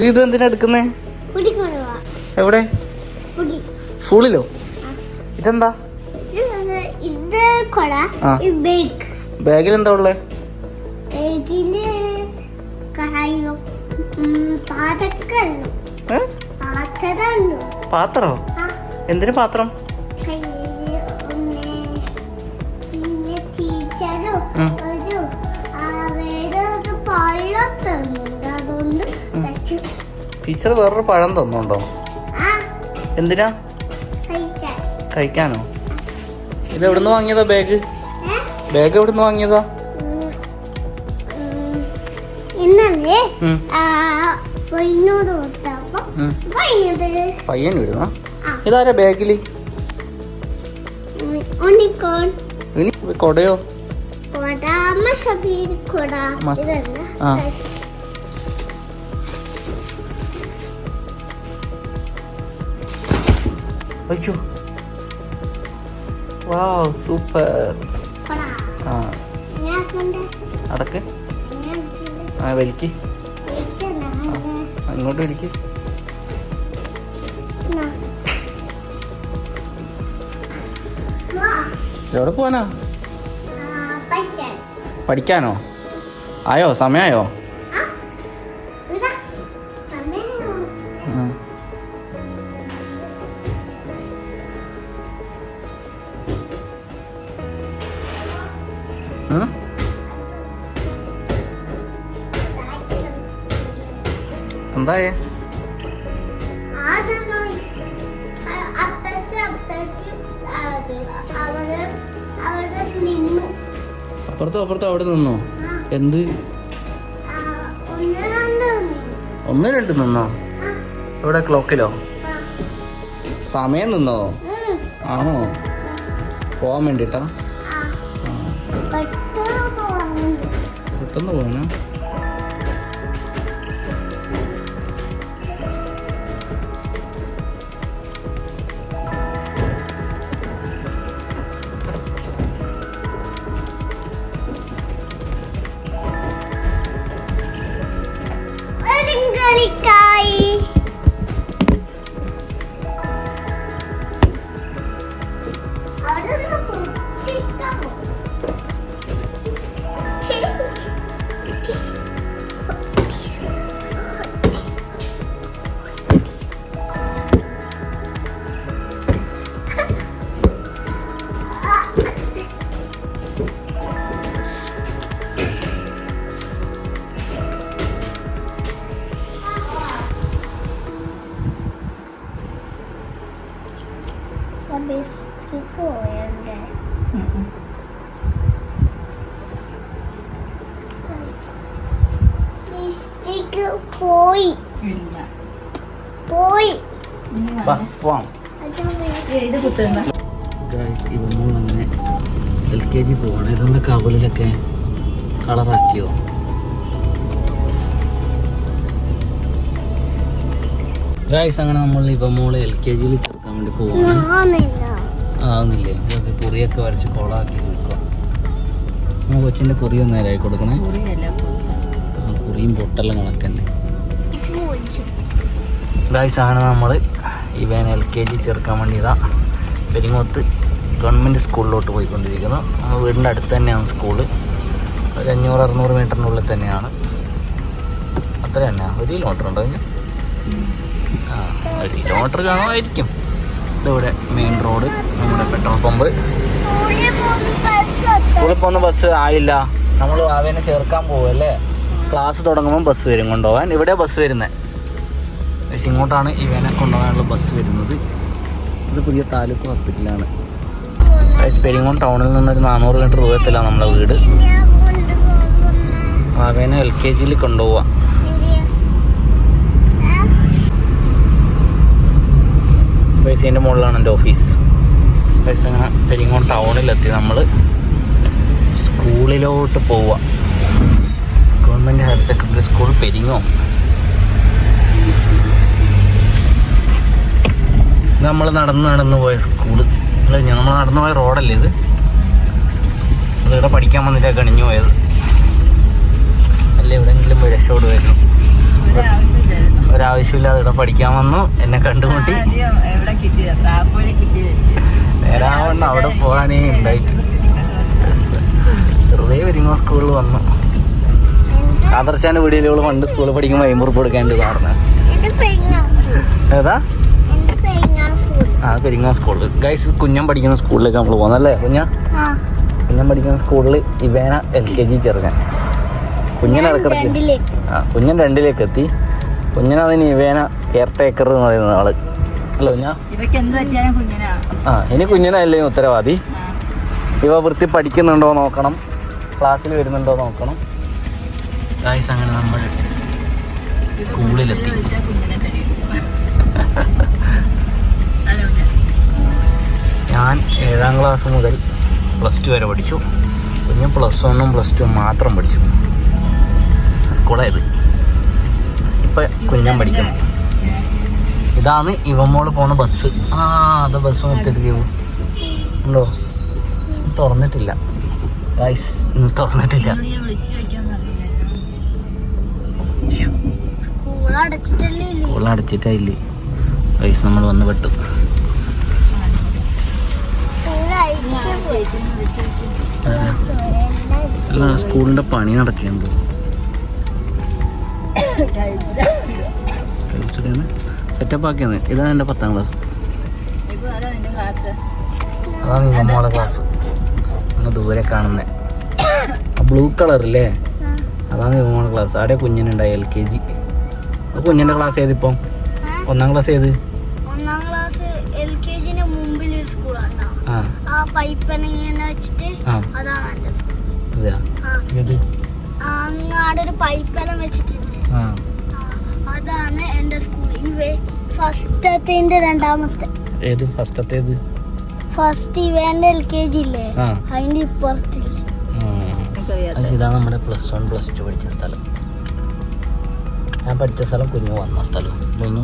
ഇത് എന്തിനാ എടുക്കുന്നേ? എവിടെ? ഫുള്ളിലോ ഇതെന്താ? ബാഗിൽ എന്താ ഉള്ളേ? പാത്രോ? എന്തിനു പാത്രം? ടീച്ചറോ ടീച്ചർ വേറൊരു പഴം തന്നുണ്ടോ? ആ. എന്തിനാ? കഴിക്കാനോ? ഇത് എവിടുന്ന് വാങ്ങിയതാ ബാഗ് ബാഗ് എവിടുന്ന് വാങ്ങിയതാ. ഇന്നലെ ആ പയ്യൻ വരുന്ന? ആ. ഇതാരാ ബാഗിൽ കൊടയോ? കൊട അയ്യോ. വാ സൂപ്പർ ആ. അടക്ക്. ആ വലിക്ക്. അങ്ങോട്ട് ഇങ്ങോട്ട് വലിക്ക് എവിടെ പോവാനാ? പഠിക്കാനോ? ആയോ? സമയായോ? എന്തായേ? അപ്പുറത്തോ അപ്പുറത്തോ അവിടെ നിന്നോ? എന്ത്? ഒന്ന് രണ്ട് നിന്നു? ഇവിടെ ക്ലോക്കിലോ? സമയം നിന്നോ? ആണോ? പോവാൻ വേണ്ടിട്ടാ? പെട്ടെന്ന് പോകാനാ പോയി. പോയി. വാ പോവാം. ഇത് കുത്തുന്ന ഗൈസ് എൽ കെ ജി പോവാണ്. ഇതൊന്ന് കവളിലൊക്കെ കളറാക്കിയോ? ഗൈസ് അങ്ങനെ നമ്മൾ ഇവ മോൾ എൽ കെ ജിയിൽ ചേർക്കാൻ വേണ്ടി പോവാണ്. ആവുന്നില്ലേ. ഇതൊക്കെ കുറിയൊക്കെ വരച്ച് കോളാക്കി നിൽക്കുക നമ്മൾ കൊച്ചിന്റെ കുറി ഒന്ന് നേരായി കൊടുക്കണേ. മുറിയല്ല ആ കുറിയും പൊട്ടെല്ലാം കണക്കന്നെ. ആണ് നമ്മൾ ഇവൻ എൽ കെ ജി ചേർക്കാൻ വേണ്ടി ഇതാ പെരിങ്ങോത്ത് ഗവൺമെന്റ് സ്കൂളിലോട്ട് പോയിക്കൊണ്ടിരിക്കുന്നു. നമ്മുടെ വീടിന്റെ അടുത്ത് തന്നെയാണ് സ്കൂൾ. ഒരു അഞ്ഞൂറ് അറുന്നൂറ് മീറ്ററിനുള്ളിൽ തന്നെയാണ്. അത്ര തന്നെ ഒരു കിലോമീറ്റർ ഉണ്ടോ ഞാൻ ആ ഒരു കിലോമീറ്റർ കാണുമായിരിക്കും. ഇതിവിടെ മെയിൻ റോഡ് നമ്മുടെ പെട്രോൾ പമ്പ് സ്കൂളിൽ പോകുന്ന ബസ് ആയില്ല. നമ്മൾ ആവേനെ ചേർക്കാൻ പോവല്ലേ? ക്ലാസ് തുടങ്ങുമ്പോൾ ബസ് വരും. കൊണ്ടുപോകാൻ ഇവിടെ ബസ് വരുന്നത് ഇങ്ങോട്ടാണ് ഇവനെ കൊണ്ടുപോകാനുള്ള ബസ് വരുന്നത്. ഇത് പുതിയ താലൂക്ക് ഹോസ്പിറ്റലാണ് പെരിങ്ങോൺ ടൗണിൽ നിന്നൊരു നാനൂറ് മീറ്റർ ദൂരത്തിലാണ് നമ്മളെ വീട്. അവനെ എൽ കെ ജിയിൽ കൊണ്ടുപോവാം. പൈസേന്റെ മുകളിലാണ് എന്റെ ഓഫീസ് പൈസ അങ്ങനെ പെരിങ്ങോൺ ടൗണിലെത്തി നമ്മൾ സ്കൂളിലോട്ട് പോവുക ഗവൺമെന്റ് ഹയർ സെക്കൻഡറി സ്കൂൾ പെരിങ്ങോ? നമ്മൾ നടന്ന് നടന്ന് പോയ സ്കൂൾ. അല്ല നമ്മൾ നടന്നു പോയ റോഡല്ലേ ഇത്? അതിവിടെ പഠിക്കാൻ വന്നിട്ട് കണിഞ്ഞു പോയത്. അല്ല എവിടെയെങ്കിലും രക്ഷപ്പെടുമായിരുന്നു ആവശ്യമില്ലായിരുന്നു ഒരാവശ്യമില്ലാതെ ഇവിടെ പഠിക്കാൻ വന്നു. എന്നെ കണ്ടുമുട്ടി. നേരാവണ്ണം അവിടെ പോകാനേ ഉണ്ടായിട്ട്. വെറുതെ വരുന്ന സ്കൂളിൽ വന്നു. ആദർശാന്റെ വീഡിയോയിലുള്ള പണ്ട് സ്കൂളിൽ പഠിക്കുമ്പോൾ അയ്മ്പുറപ്പ് കൊടുക്കാണ്ട് സാറിന്. പെങ്ങാപ്പൂ ഏതാ? ആ പെരിങ്ങാ സ്കൂളിൽ ഗൈസ് കുഞ്ഞൻ പഠിക്കുന്ന സ്കൂളിലേക്ക് നമ്മൾ പോകുന്നല്ലേ കുഞ്ഞ? ആ. കുഞ്ഞൻ പഠിക്കുന്ന സ്കൂളിൽ ഇവേന എൽ കെ ജി ചേർക്കാൻ കുഞ്ഞൻ ഇറക്കിടക്ക് ആ കുഞ്ഞൻ രണ്ടിലേക്ക് എത്തി. കുഞ്ഞനതിന് ഇവേന കെയർ ടേക്കർ എന്ന് പറയുന്ന ആൾ. അല്ല കുഞ്ഞ? ആ ഇനി കുഞ്ഞനല്ലേ ഉത്തരവാദി. ഇവ വൃത്തി പഠിക്കുന്നുണ്ടോ നോക്കണം. ക്ലാസ്സിൽ വരുന്നുണ്ടോ നോക്കണം. ഗായ്സ് അങ്ങനെ നമ്മൾ സ്കൂളിലെത്തി. ഞാൻ ഏഴാം ക്ലാസ് മുതൽ പ്ലസ് ടു വരെ പഠിച്ചു. പിന്നെ പ്ലസ് വണ്ണും പ്ലസ് ടു മാത്രം പഠിച്ചു. സ്കൂളായത്. ഇപ്പം കുഞ്ഞൻ പഠിക്കുന്നു. ഇതാണ് ഇവമോൾ പോണ ബസ് ആ അത് ബസ് നിർത്തിയിട്ട് ഉണ്ടോ? തുറന്നിട്ടില്ല. ഗൈസ് തുറന്നിട്ടില്ല. സ്കൂൾ അടച്ചിട്ടല്ലേ ഇല്ലേ? സ്കൂൾ നമ്മൾ വന്ന് പെട്ടു അല്ല സ്കൂളിന്റെ പണി നടക്കുന്നുണ്ട് സെറ്റപ്പ് ആക്കിയത്. ഇതാണ് എന്റെ പത്താം ക്ലാസ് അതാണ് ഇവമോളെ ക്ലാസ് അങ്ങ് ദൂരെ കാണുന്നേ. ബ്ലൂ കളർ അല്ലേ അതാണ് ഇവമോളെ ക്ലാസ് അവിടെ കുഞ്ഞിനുണ്ടായി എൽ കെ ജി കുഞ്ഞിന്റെ ക്ലാസ് ഏത് ഇപ്പം? ഒന്നാം ക്ലാസ് ഏത്? ഒന്നാം ക്ലാസ് എൽ കെ ജിന് മുമ്പിൽ ഒരു സ്കൂളാണ് ആ. പൈപ്പ് വെച്ചിട്ട് അതാണ് പൈപ്പെല്ലാം വെച്ചിട്ടുണ്ട്. അതാണ് എന്റെ സ്കൂൾ ഇവ ഫസ്റ്റത്തിന്റെ രണ്ടാമത്തെ. ഏത്? ഫസ്റ്റത്തേത്? ഫസ്റ്റ് ഇവന്റെ എൽ കെ ജി ഇല്ലേ? ആ. അതിന്റെ ഇപ്പുറത്തില്ലേ? ആ. എനിക്കറിയാത്ത അത് ഇതാണ് നമ്മുടെ പ്ലസ് വൺ പ്ലസ് ടു പഠിച്ച സ്ഥലം. ഞാൻ പഠിച്ച സ്ഥലം കുഞ്ഞു വന്ന സ്ഥലം. കുഞ്ഞു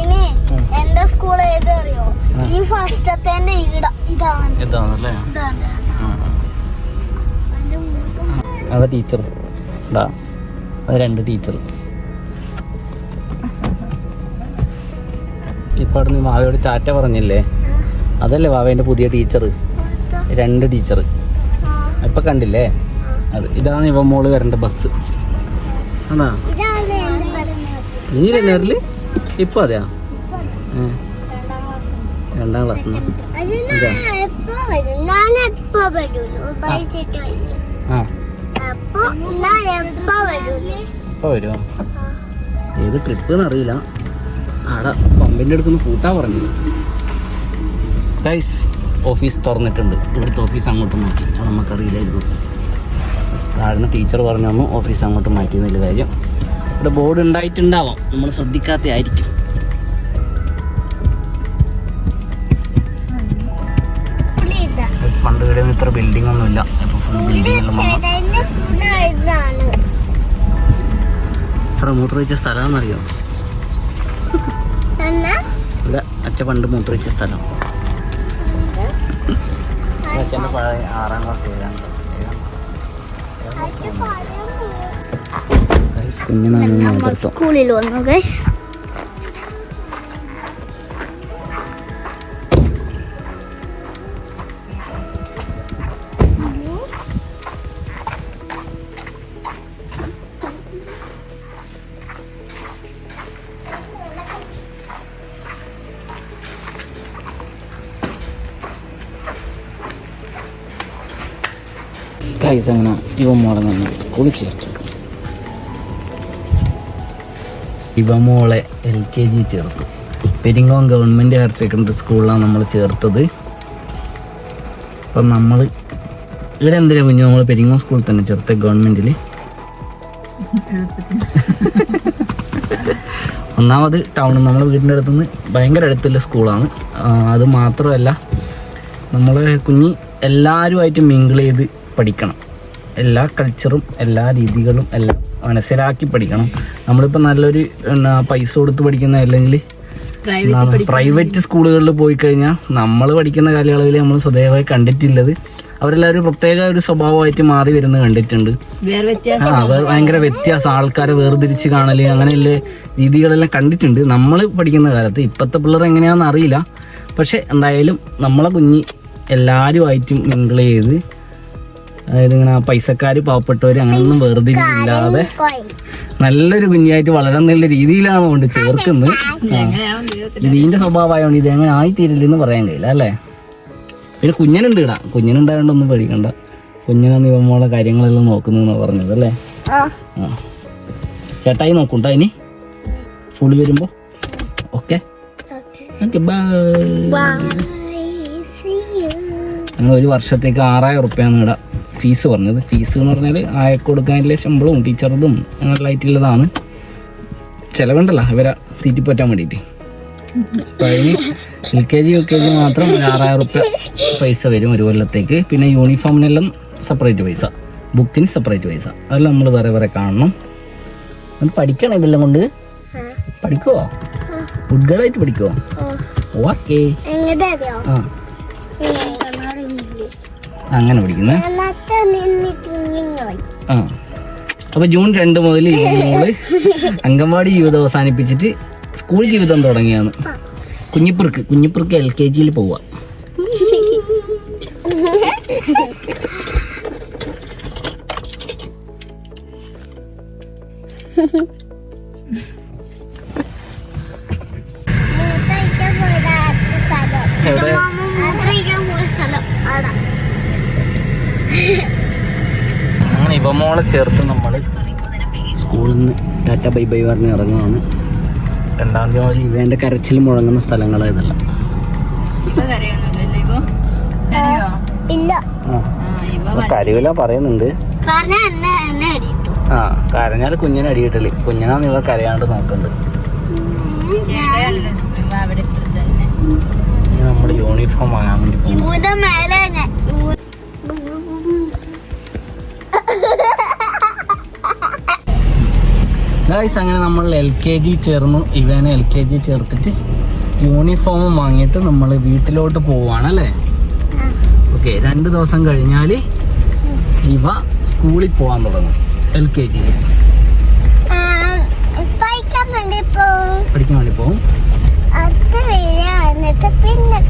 ഇനി എന്റെ സ്കൂൾ ഏത് അറിയോ. ഈ ഫസ്റ്റത്തെ ഇട ഇതാണ്. ഇതാണല്ലേ? അത് ടീച്ചർ അത് രണ്ട് ടീച്ചർ ഇപ്പം അവിടെ നിന്ന് വാവയോട് ടാറ്റ പറഞ്ഞില്ലേ? അതല്ലേ വാവേന്റെ പുതിയ ടീച്ചർ രണ്ട് ടീച്ചർ ഇപ്പം കണ്ടില്ലേ? അത് ഇതാണ് ഇവ മോൾ വരേണ്ട ബസ്. ആണോ? നീ ലെന്നേറിൽ ഇപ്പം അതെയാ? രണ്ടാം ക്ലാസ് എപ്പോ ഇപ്പോൾ വരുമോ ഏത് ട്രിപ്പ് എന്നറിയില്ല ആടെ. പമ്പിന്റെ അടുത്തുനിന്ന് കൂട്ടാൻ പറഞ്ഞു ഗൈസ് ഓഫീസ് തുറന്നിട്ടുണ്ട്. ഇവിടുത്തെ ഓഫീസ് അങ്ങോട്ട് മാറ്റി. അത് നമുക്കറിയില്ലായിരുന്നു. താഴ്ന്ന ടീച്ചർ പറഞ്ഞു തന്നു ഓഫീസ് അങ്ങോട്ട് മാറ്റി എന്നൊരു കാര്യം. ഇവിടെ ബോർഡ് ഉണ്ടായിട്ടുണ്ടാവാം. നമ്മൾ ശ്രദ്ധിക്കാത്ത ആയിരിക്കും പുള്ളി ഇതാ പണ്ട് ഇവിടെ ഇത്ര ബിൽഡിംഗ് ഒന്നുമില്ല ഇപ്പൊ ഫുൾ വെച്ച ഇത്ര മൂത്രമൊഴിച്ച സ്ഥലമാണെന്നറിയോ? എന്നാ ഇവിടെ അച്ഛൻ പണ്ട് മൂത്രിച്ച സ്ഥലം. അച്ഛന്റെ പഴയ ആറാം ക്ലാസ് ഏഴാം ക്ലാസ് ഏഴാം ക്ലാസ് കുഞ്ഞിനാണ് നേതൃത്വം സ്കൂളിൽ വന്നു ഗൈസ് അങ്ങനെ ഇവ മോളെ നമ്മൾ സ്കൂളിൽ ചേർത്തു. ഇവ മോളെ എൽ കെ ജി ചേർത്തു. പെരിങ്ങോം ഗവൺമെന്റ് ഹയർ സെക്കൻഡറി സ്കൂളിലാണ് നമ്മൾ ചേർത്തത്. അപ്പം നമ്മൾ ഇവിടെ എന്തിനാ കുഞ്ഞു? നമ്മൾ പെരിങ്ങോം സ്കൂളിൽ തന്നെ ചേർത്ത ഗവൺമെന്റിൽ ഒന്നാമത് ടൗണിൽ നമ്മുടെ വീടിന്റെ അടുത്തുനിന്ന് ഭയങ്കര അടുത്തുള്ള സ്കൂളാണ്. അത് മാത്രമല്ല നമ്മൾ കുഞ്ഞി എല്ലാവരുമായിട്ട് മിങ്കിൾ ചെയ്ത് പഠിക്കണം. എല്ലാ കൾച്ചറും എല്ലാ രീതികളും എല്ലാം മനസ്സിലാക്കി പഠിക്കണം. നമ്മളിപ്പോൾ നല്ലൊരു പൈസ കൊടുത്ത് പഠിക്കുന്ന അല്ലെങ്കിൽ പ്രൈവറ്റ് സ്കൂളുകളിൽ പോയി കഴിഞ്ഞാൽ നമ്മൾ പഠിക്കുന്ന കാലയളവിൽ നമ്മൾ സ്വദേവമായി കണ്ടിട്ടില്ലത്. അവരെല്ലാവരും പ്രത്യേക ഒരു സ്വഭാവമായിട്ട് മാറി വരുന്നത് കണ്ടിട്ടുണ്ട്. ആ ഭയങ്കര വ്യത്യാസം. ആൾക്കാരെ വേർതിരിച്ച് കാണൽ അങ്ങനെയുള്ള രീതികളെല്ലാം കണ്ടിട്ടുണ്ട്. നമ്മൾ പഠിക്കുന്ന കാലത്ത് ഇപ്പോഴത്തെ പിള്ളേർ എങ്ങനെയാണെന്ന് അറിയില്ല. പക്ഷെ എന്തായാലും നമ്മളെ കുഞ്ഞ് എല്ലാവരുമായിട്ടും മിങ്കിൾ ചെയ്ത് അതായത് ഇങ്ങനെ പൈസക്കാർ പാവപ്പെട്ടവർ അങ്ങനെയൊന്നും വേർതിരിവില്ലാതെ ഇല്ലാതെ നല്ലൊരു കുഞ്ഞായിട്ട് നല്ല രീതിയിലാണ് കൊണ്ട് ചേർക്കുന്നത്. ഇതിന്റെ സ്വഭാവമായതുകൊണ്ട് ഇത് എങ്ങനെ ആയിത്തീരില്ലെന്ന് പറയാൻ കഴിയില്ല അല്ലേ? പിന്നെ കുഞ്ഞനുണ്ട് ഇടാ. കുഞ്ഞനുണ്ടായോണ്ടൊന്നും പേടിക്കണ്ട. കുഞ്ഞനാണ് ഇവമ്മോളെ കാര്യങ്ങളെല്ലാം നോക്കുന്നതെന്ന് പറഞ്ഞത് അല്ലേ? ആ. ചേട്ടായി നോക്കൂട്ടോ ഇനി? ഫുള്ള് വരുമ്പോ? ഓക്കെ. ഞങ്ങൾ ഒരു വർഷത്തേക്ക് ആറായിരം റുപ്യാണ് ഇവിടെ ഫീസ് പറഞ്ഞത്. ഫീസ് എന്ന് പറഞ്ഞാൽ ആയക്ക് കൊടുക്കാനുള്ള ശമ്പളവും ടീച്ചറതും അങ്ങനെ ലൈറ്റുള്ളതാണ് ചിലവുണ്ടല്ലോ ഇവരെ തീറ്റിപ്പറ്റാൻ വേണ്ടിയിട്ട്. അപ്പം അതിന് L K G U K G മാത്രം ഒരു ആറായിരം റുപ്യ പൈസ വരും ഒരു കൊല്ലത്തേക്ക്. പിന്നെ യൂണിഫോമിനെല്ലാം സെപ്പറേറ്റ് പൈസ. ബുക്കിന് സെപ്പറേറ്റ് പൈസ. അതെല്ലാം നമ്മൾ വേറെ വേറെ കാണണം. അത് പഠിക്കണം ഇതെല്ലാം കൊണ്ട്? പഠിക്കുവോ? ഗുഡ് പഠിക്കുവോ? ഓക്കേ. എങ്ങനെ അറിയോ? ആ. അങ്ങനെ പഠിക്കുന്നേ? ആ. അപ്പൊ ജൂൺ രണ്ട് മുതൽ ഈ മോൾ അംഗൻവാടി ജീവിതം അവസാനിപ്പിച്ചിട്ട് സ്കൂൾ ജീവിതം തുടങ്ങിയാണ്. കുഞ്ഞിപ്പുറക്ക് കുഞ്ഞിപ്പുറക്ക് എൽ കെ ജിയിൽ പോവാ. എവിടെ മൂത്രമൊഴിക്കാൻ പോയ സ്ഥലം. ആടാ. അങ്ങനെ ഇവമോളെ ചേർത്ത് നമ്മൾ സ്കൂളിൽ നിന്ന് ടാറ്റ ബൈ ബൈ പറഞ്ഞ് ഇറങ്ങുകയാണ് രണ്ടാം തീയതി ഇവന്റെ കരച്ചിൽ മുഴങ്ങുന്ന സ്ഥലങ്ങൾ ഇതല്ല. കരുവില പറയുന്നുണ്ട്. ആ കരഞ്ഞാൽ കുഞ്ഞിനെ അടിയിട്ടില്ല? കുഞ്ഞിനാന്ന് ഇവ കരയാണ്ട് നോക്കുന്നുണ്ട് നമ്മുടെ ഇവ അവിടെ ഇപ്പുറത്ത് ഇനി നമ്മൾ യൂണിഫോം വാങ്ങാൻ വേണ്ടി ഗായ്സ് അങ്ങനെ നമ്മൾ എൽ കെ ജി ചേർന്നു. ഇവനെ എൽ കെ ജി ചേർത്തിട്ട് യൂണിഫോമും വാങ്ങിയിട്ട് നമ്മൾ വീട്ടിലോട്ട് പോവാണ് അല്ലേ? ഓക്കെ രണ്ട് ദിവസം കഴിഞ്ഞാൽ ഇവ സ്കൂളിൽ പോകാൻ തുടങ്ങും. എൽ കെ ജിയിൽ ആ, പഠിക്കാൻ വേണ്ടി പോവും. പോകും പിന്നെ